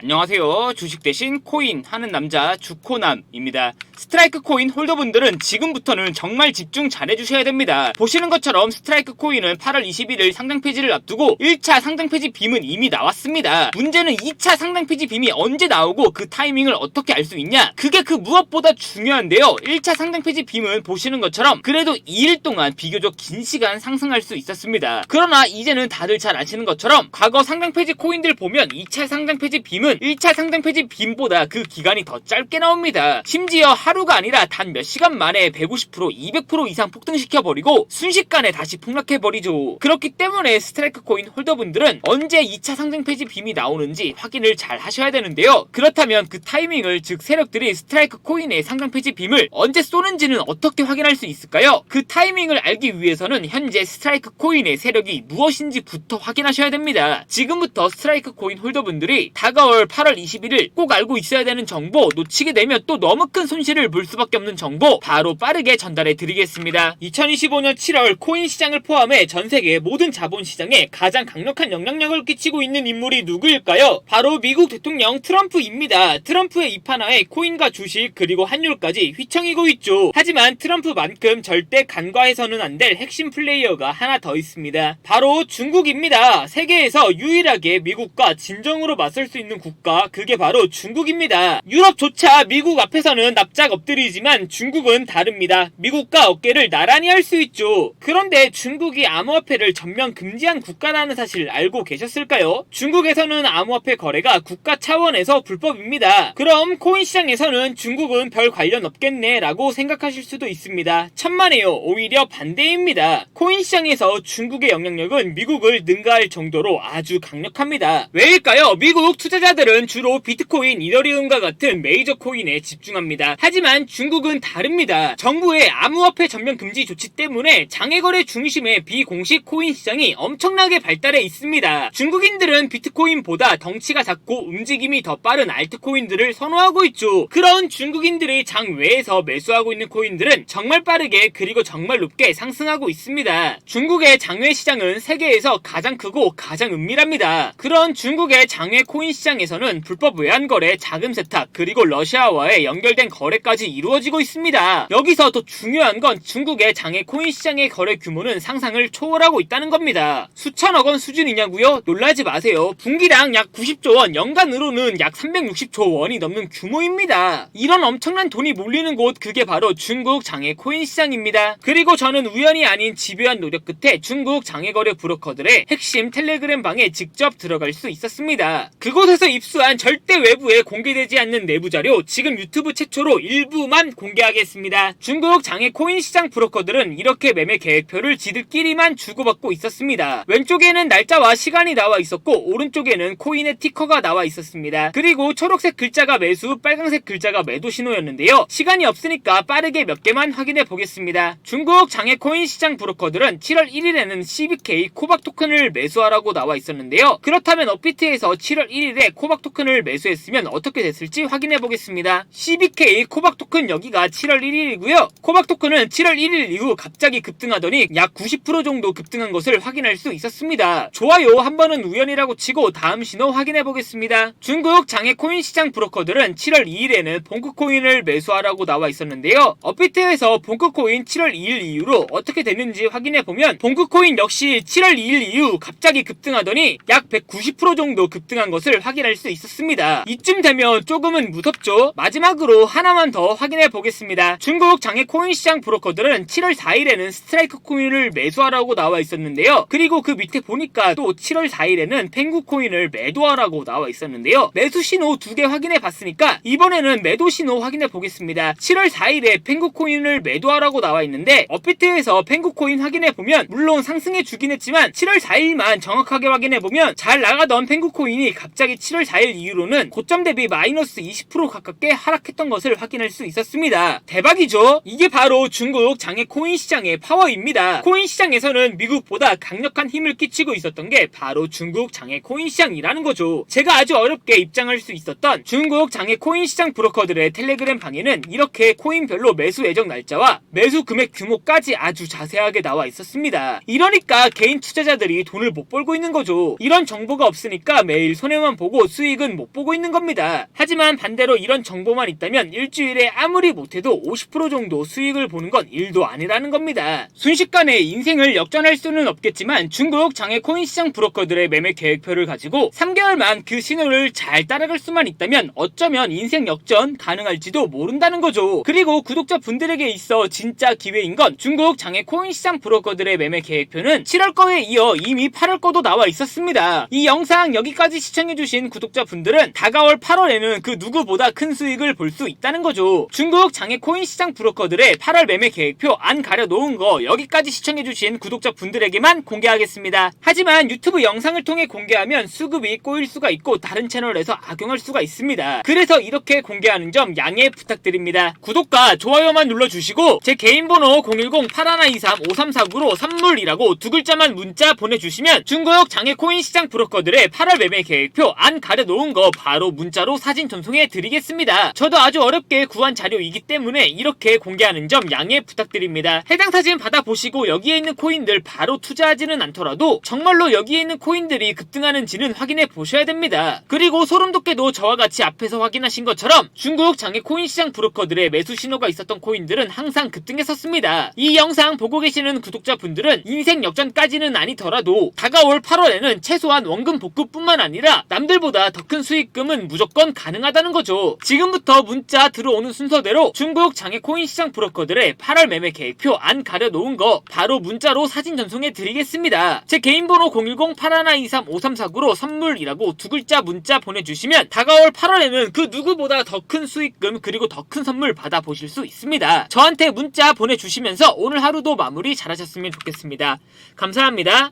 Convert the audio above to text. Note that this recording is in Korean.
안녕하세요. 주식 대신 코인 하는 남자 주코남입니다. 스트라이크 코인 홀더분들은 지금부터는 정말 집중 잘 해주셔야 됩니다. 보시는 것처럼 스트라이크 코인은 8월 21일 상장 폐지를 앞두고 1차 상장 폐지 빔은 이미 나왔습니다. 문제는 2차 상장 폐지 빔이 언제 나오고 그 타이밍을 어떻게 알 수 있냐? 그게 그 무엇보다 중요한데요. 1차 상장 폐지 빔은 보시는 것처럼 그래도 2일 동안 비교적 긴 시간 상승할 수 있었습니다. 그러나 이제는 다들 잘 아시는 것처럼 과거 상장 폐지 코인들 보면 2차 상장 폐지 빔은 1차 상장 폐지 빔보다 그 기간이 더 짧게 나옵니다. 심지어 하루가 아니라 단 몇 시간 만에 150% 200% 이상 폭등시켜버리고 순식간에 다시 폭락해버리죠. 그렇기 때문에 스트라이크 코인 홀더분들은 언제 2차 상장 폐지 빔이 나오는지 확인을 잘 하셔야 되는데요. 그렇다면 그 타이밍을 즉 세력들이 스트라이크 코인의 상장 폐지 빔을 언제 쏘는지는 어떻게 확인할 수 있을까요? 그 타이밍을 알기 위해서는 현재 스트라이크 코인의 세력이 무엇인지부터 확인하셔야 됩니다. 지금부터 스트라이크 코인 홀더분들이 다가올 8월 21일 꼭 알고 있어야 되는 정보 놓치게 되면 또 너무 큰 손실을 볼 수밖에 없는 정보 바로 빠르게 전달해 드리겠습니다. 2025년 7월 코인 시장을 포함해 전 세계 모든 자본 시장에 가장 강력한 영향력을 끼치고 있는 인물이 누구일까요? 바로 미국 대통령 트럼프입니다. 트럼프의 입하나에 코인과 주식 그리고 환율까지 휘청이고 있죠. 하지만 트럼프만큼 절대 간과해서는 안 될 핵심 플레이어가 하나 더 있습니다. 바로 중국입니다. 세계에서 유일하게 미국과 진정으로 맞설 수 있는 국가 그게 바로 중국입니다. 유럽조차 미국 앞에서는 납작 엎드리지만 중국은 다릅니다. 미국과 어깨를 나란히 할 수 있죠. 그런데 중국이 암호화폐를 전면 금지한 국가라는 사실 알고 계셨을까요? 중국에서는 암호화폐 거래가 국가 차원에서 불법입니다. 그럼 코인 시장에서는 중국은 별 관련 없겠네 라고 생각하실 수도 있습니다. 천만에요. 오히려 반대입니다. 코인 시장에서 중국의 영향력은 미국을 능가할 정도로 아주 강력합니다. 왜일까요? 미국 투자자들 은 주로 비트코인, 이더리움과 같은 메이저 코인에 집중합니다. 하지만 중국은 다릅니다. 정부의 암호화폐 전면 금지 조치 때문에 장외거래 중심의 비공식 코인 시장이 엄청나게 발달해 있습니다. 중국인들은 비트코인보다 덩치가 작고 움직임이 더 빠른 알트코인들을 선호하고 있죠. 그런 중국인들이 장외에서 매수하고 있는 코인들은 정말 빠르게 그리고 정말 높게 상승하고 있습니다. 중국의 장외 시장은 세계에서 가장 크고 가장 은밀합니다. 그런 중국의 장외 코인 시장에서 는 불법 외환거래, 자금 세탁, 그리고 러시아와의 연결된 거래까지 이루어지고 있습니다. 여기서 더 중요한 건 중국의 장외 코인 시장의 거래 규모는 상상을 초월하고 있다는 겁니다. 수천억 원 수준이냐고요? 놀라지 마세요. 분기당 약 90조 원, 연간으로는 약 360조 원이 넘는 규모입니다. 이런 엄청난 돈이 몰리는 곳 그게 바로 중국 장외 코인 시장입니다. 그리고 저는 우연이 아닌 집요한 노력 끝에 중국 장외 거래 브로커들의 핵심 텔레그램 방에 직접 들어갈 수 있었습니다. 그곳에서 입수한 절대 외부에 공개되지 않는 내부 자료 지금 유튜브 최초로 일부만 공개하겠습니다. 중국 장외 코인 시장 브로커들은 이렇게 매매 계획표를 지들끼리만 주고받고 있었습니다. 왼쪽에는 날짜와 시간이 나와 있었고 오른쪽에는 코인의 티커가 나와 있었습니다. 그리고 초록색 글자가 매수, 빨간색 글자가 매도 신호였는데요. 시간이 없으니까 빠르게 몇 개만 확인해 보겠습니다. 중국 장외 코인 시장 브로커들은 7월 1일에는 CBK 코박 토큰을 매수하라고 나와 있었는데요. 그렇다면 업비트에서 7월 1일에 코박 토큰을 매수했으면 어떻게 됐을지 확인해 보겠습니다. CBK 코박 토큰 여기가 7월 1일이고요. 코박 토큰은 7월 1일 이후 갑자기 급등하더니 약 90% 정도 급등한 것을 확인할 수 있었습니다. 좋아요. 한 번은 우연이라고 치고 다음 신호 확인해 보겠습니다. 중국 장외 코인 시장 브로커들은 7월 2일에는 봉크 코인을 매수하라고 나와 있었는데요. 업비트에서 봉크 코인 7월 2일 이후로 어떻게 됐는지 확인해 보면 봉크 코인 역시 7월 2일 이후 갑자기 급등하더니 약 190% 정도 급등한 것을 확인할 수 있었습니다. 이쯤 되면 조금은 무섭죠? 마지막으로 하나만 더 확인해 보겠습니다. 중국 장외 코인 시장 브로커들은 7월 4일에는 스트라이크 코인을 매수하라고 나와 있었는데요. 그리고 그 밑에 보니까 또 7월 4일에는 펭구 코인을 매도하라고 나와 있었는데요. 매수 신호 두 개 확인해 봤으니까 이번에는 매도 신호 확인해 보겠습니다. 7월 4일에 펭구 코인을 매도하라고 나와 있는데 업비트에서 펭구 코인 확인해 보면 물론 상승해 주긴 했지만 7월 4일만 정확하게 확인해 보면 잘 나가던 펭구 코인이 갑자기 7월 4일 이후로는 고점 대비 마이너스 20% 가깝게 하락했던 것을 확인할 수 있었습니다. 대박이죠? 이게 바로 중국 장외 코인 시장의 파워입니다. 코인 시장에서는 미국보다 강력한 힘을 끼치고 있었던 게 바로 중국 장외 코인 시장이라는 거죠. 제가 아주 어렵게 입장할 수 있었던 중국 장외 코인 시장 브로커들의 텔레그램 방에는 이렇게 코인별로 매수 예정 날짜와 매수 금액 규모까지 아주 자세하게 나와 있었습니다. 이러니까 개인 투자자들이 돈을 못 벌고 있는 거죠. 이런 정보가 없으니까 매일 손해만 보고 수익은 못 보고 있는 겁니다. 하지만 반대로 이런 정보만 있다면 일주일에 아무리 못해도 50% 정도 수익을 보는 건 일도 아니라는 겁니다. 순식간에 인생을 역전할 수는 없겠지만 중국 장외 코인 시장 브로커들의 매매 계획표를 가지고 3개월만 그 신호를 잘 따라갈 수만 있다면 어쩌면 인생 역전 가능할지도 모른다는 거죠. 그리고 구독자 분들에게 있어 진짜 기회인 건 중국 장외 코인 시장 브로커들의 매매 계획표는 7월 거에 이어 이미 8월 거도 나와 있었습니다. 이 영상 여기까지 시청해주신 구독자 분들은 다가올 8월에는 그 누구보다 큰 수익을 볼 수 있다는 거죠. 중국 장외 코인 시장 브로커들의 8월 매매 계획표 안 가려 놓은 거 여기까지 시청해주신 구독자 분들에게만 공개하겠습니다. 하지만 유튜브 영상을 통해 공개하면 수급이 꼬일 수가 있고 다른 채널에서 악용할 수가 있습니다. 그래서 이렇게 공개하는 점 양해 부탁드립니다. 구독과 좋아요만 눌러주시고 제 개인 번호 010-8123-5349로 선물이라고 두 글자만 문자 보내주시면 중국 장외 코인 시장 브로커들의 8월 매매 계획표 안 가려 놓은 거 바로 문자로 사진 전송해 드리겠습니다. 저도 아주 어렵게 구한 자료이기 때문에 이렇게 공개하는 점 양해 부탁드립니다. 해당 사진 받아보시고 여기에 있는 코인들 바로 투자하지는 않더라도 정말로 여기에 있는 코인들이 급등하는지는 확인해 보셔야 됩니다. 그리고 소름 돋게도 저와 같이 앞에서 확인하신 것처럼 중국 장외 코인 시장 브로커들의 매수 신호가 있었던 코인들은 항상 급등했었습니다. 이 영상 보고 계시는 구독자분들은 인생 역전까지는 아니더라도 다가올 8월에는 최소한 원금 복구뿐만 아니라 남들보다 더 큰 수익금은 무조건 가능하다는 거죠. 지금부터 문자 들어오는 순서대로 중국 장외 코인 시장 브로커들의 8월 매매 계획표 안 가려 놓은 거 바로 문자로 사진 전송해 드리겠습니다. 제 개인 번호 010-8123-5349로 선물이라고 두 글자 문자 보내주시면 다가올 8월에는 그 누구보다 더 큰 수익금 그리고 더 큰 선물 받아보실 수 있습니다. 저한테 문자 보내주시면서 오늘 하루도 마무리 잘하셨으면 좋겠습니다. 감사합니다.